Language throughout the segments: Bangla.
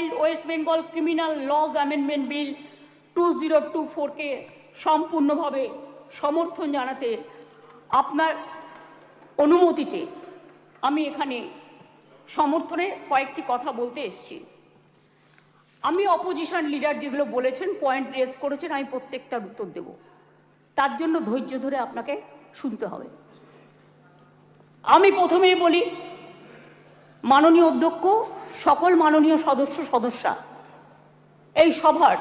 Filed West Bengal criminal laws amendment bill two zero two ফোরকে সম্পূর্ণভাবে সমর্থন জানাতে আপনার অনুমতিতে আমি এখানে সমর্থনে কয়েকটি কথা বলতে এসেছি। আমি অপোজিশন লিডার যেগুলো বলেছেন পয়েন্ট রেজ করেছেন, আমি প্রত্যেকটার উত্তর দেব। তার জন্য ধৈর্য ধরে আপনাকে শুনতে হবে। আমি প্রথমেই বলি মাননীয় অধ্যক্ষ, সকল মাননীয় সদস্য, সদস্যা, এই সভার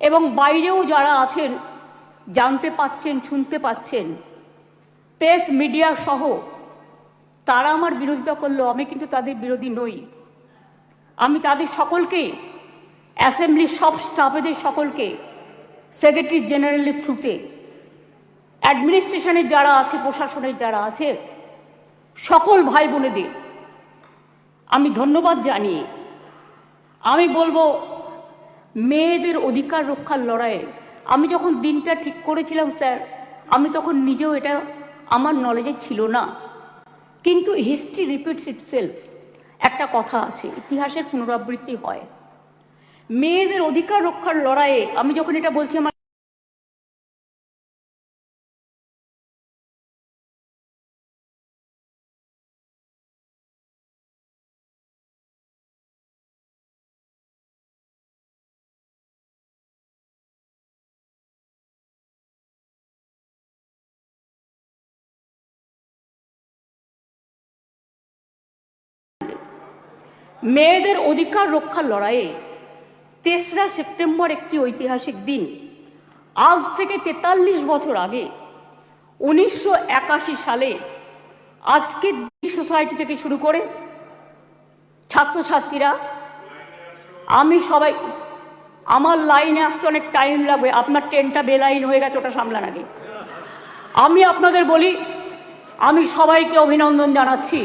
এবং বাইরেও যারা আছেন, জানতে পাচ্ছেন, শুনতে পাচ্ছেন, প্রেস, মিডিয়া সহ, তারা আমার বিরোধিতা করল, আমি কিন্তু তাদের বিরোধী নই। আমি তাদের সকলকে অ্যাসেম্বলির সব স্টাফেদের সকলকে, সেক্রেটারি জেনারেলের থ্রুতে, অ্যাডমিনিস্ট্রেশনের যারা আছে, প্রশাসনের যারা আছে, সকল ভাই বোনেদের আমি ধন্যবাদ জানিয়ে আমি বলব, মেয়েদের অধিকার রক্ষার লড়াইয়ে আমি যখন দিনটা ঠিক করেছিলাম স্যার, আমি তখন নিজেও এটা আমার নলেজে ছিল না। কিন্তু হিস্ট্রি রিপিটস ইটসেলফ একটা কথা আছে, ইতিহাসের পুনরাবৃত্তি হয়। মেয়েদের অধিকার রক্ষার লড়াইয়ে আমি যখন এটা বলছি, আমার মেয়েদের অধিকার রক্ষার লড়াইয়ে তেসরা সেপ্টেম্বর একটি ঐতিহাসিক দিন। আজ থেকে তেতাল্লিশ বছর আগে, উনিশশো একাশি সালে আজকে সোসাইটি থেকে শুরু করে ছাত্রছাত্রীরা, আমি সবাই, আমার লাইনে আসতে অনেক টাইম লাগবে, আপনার ট্রেনটা বেলাইন হয়ে গেছে, ওটা সামলান আগে। আমি আপনাদের বলি, আমি সবাইকে অভিনন্দন জানাচ্ছি।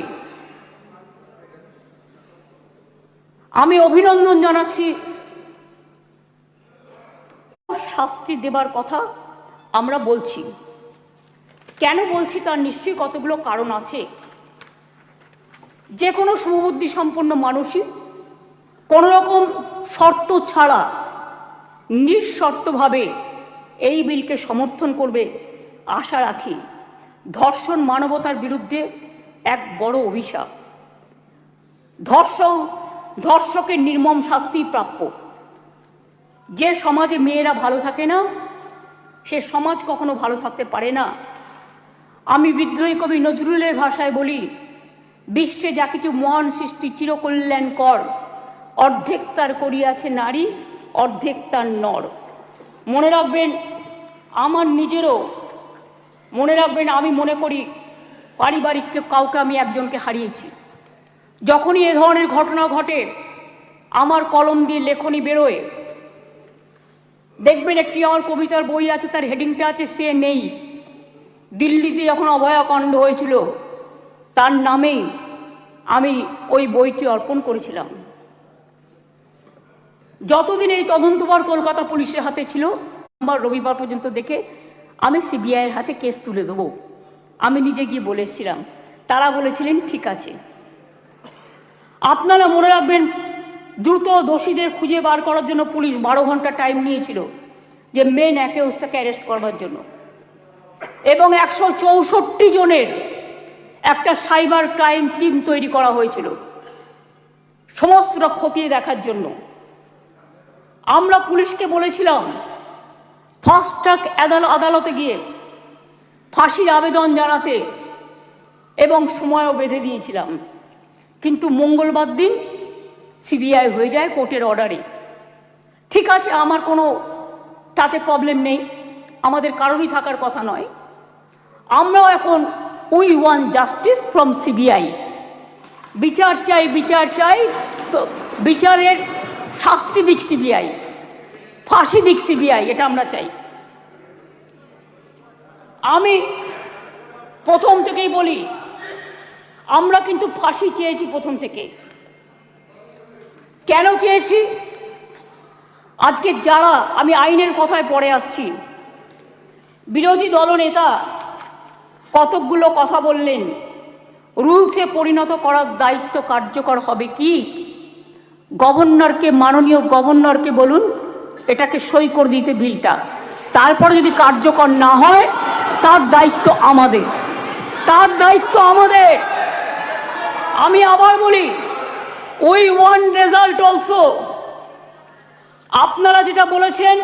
আমি অভিনন্দন জানাচ্ছি। শাস্তি দেবার কথা আমরা বলছি। কেন বলছি তার নিশ্চয়ই কতগুলো কারণ আছে? যে কোনো শুভবুদ্ধি সম্পন্ন মানুষই কোনো রকম শর্ত ছাড়া নিঃশর্তভাবে এই বিলকে সমর্থন করবে আশা রাখি ধর্ষণ মানবতার বিরুদ্ধে এক বড় অভিশাপ। ধর্ষণ ধর্ষকের নির্মম শাস্তি প্রাপ্য। যে সমাজে মেয়েরা ভালো থাকে না, সে সমাজ কখনো ভালো থাকতে পারে না। আমি বিদ্রোহী কবি নজরুলের ভাষায় বলি, বিশ্বে যা কিছু মহান সৃষ্টি চিরকল্যাণ কর অর্ধেক তার করিয়াছে নারী, অর্ধেক তার নর। মনে রাখবেন, আমার নিজেরও, মনে রাখবেন আমি মনে করি, পারিবারিক কাউকে আমি একজনকে হারিয়েছি। যখনই এ ধরনের ঘটনা ঘটে, আমার কলম দিয়ে লেখনি বেরোয়। দেখবেন একটি আমার কবিতার বই আছে, তার হেডিংটা আছে, সে নেই। দিল্লিতে যখন অভয়াকাণ্ড হয়েছিল, তার নামেই আমি ওই বইটি অর্পণ করেছিলাম। যতদিন এই তদন্তবার কলকাতা পুলিশের হাতে ছিল আমার রবিবার পর্যন্ত দেখে আমি সিবিআইয়ের হাতে কেস তুলে দেবো। আমি নিজে গিয়ে বলে এসেছিলাম, তারা বলেছিলেন, ঠিক আছে। আপনারা মনে রাখবেন, দ্রুত দোষীদের খুঁজে বার করার জন্য পুলিশ বারো ঘণ্টা টাইম নিয়েছিল, যে মেন একে ওস্তাকে অ্যারেস্ট করবার জন্য। এবং একশো চৌষট্টি জনের একটা সাইবার ক্রাইম টিম তৈরি করা হয়েছিল, সমস্ত খতিয়ে দেখার জন্য। আমরা পুলিশকে বলেছিলাম ফাস্ট ট্র্যাক আদালতে গিয়ে ফাঁসির আবেদন জানাতে এবং সময়ও বেঁধে দিয়েছিলাম। কিন্তু মঙ্গলবার দিন সিবিআই হয়ে যায় কোর্টের অর্ডারে। ঠিক আছে, আমার কোনো তাতে প্রবলেম নেই, আমাদের কারোরই থাকার কথা নয়। আমরাও এখন we want justice from CBI. বিচার চাই বিচার চাই, তো বিচারের শাস্তি দিক সিবিআই, ফাঁসি দিক সিবিআই, এটা আমরা চাই। আমি প্রথম থেকেই বলি আমরা কিন্তু ফাঁসি চেয়েছি প্রথম থেকে। কেন চেয়েছি? আজকে যারা আমি আইনের কথায় পড়ে আসছি, বিরোধী দলনেতা কতকগুলো কথা বললেন, রুলসে পরিণত করার দায়িত্ব কার্যকর হবে কি? গভর্নরকে, মাননীয় গভর্নরকে বলুন, এটাকে সই করে দিতে বিলটা। তারপরে যদি কার্যকর না হয়, তার দায়িত্ব আমাদের। তার দায়িত্ব আমাদের। আমি আবার বলি ওই ওয়ান রেজাল্ট অলসো আপনারা যেটা বলেছেন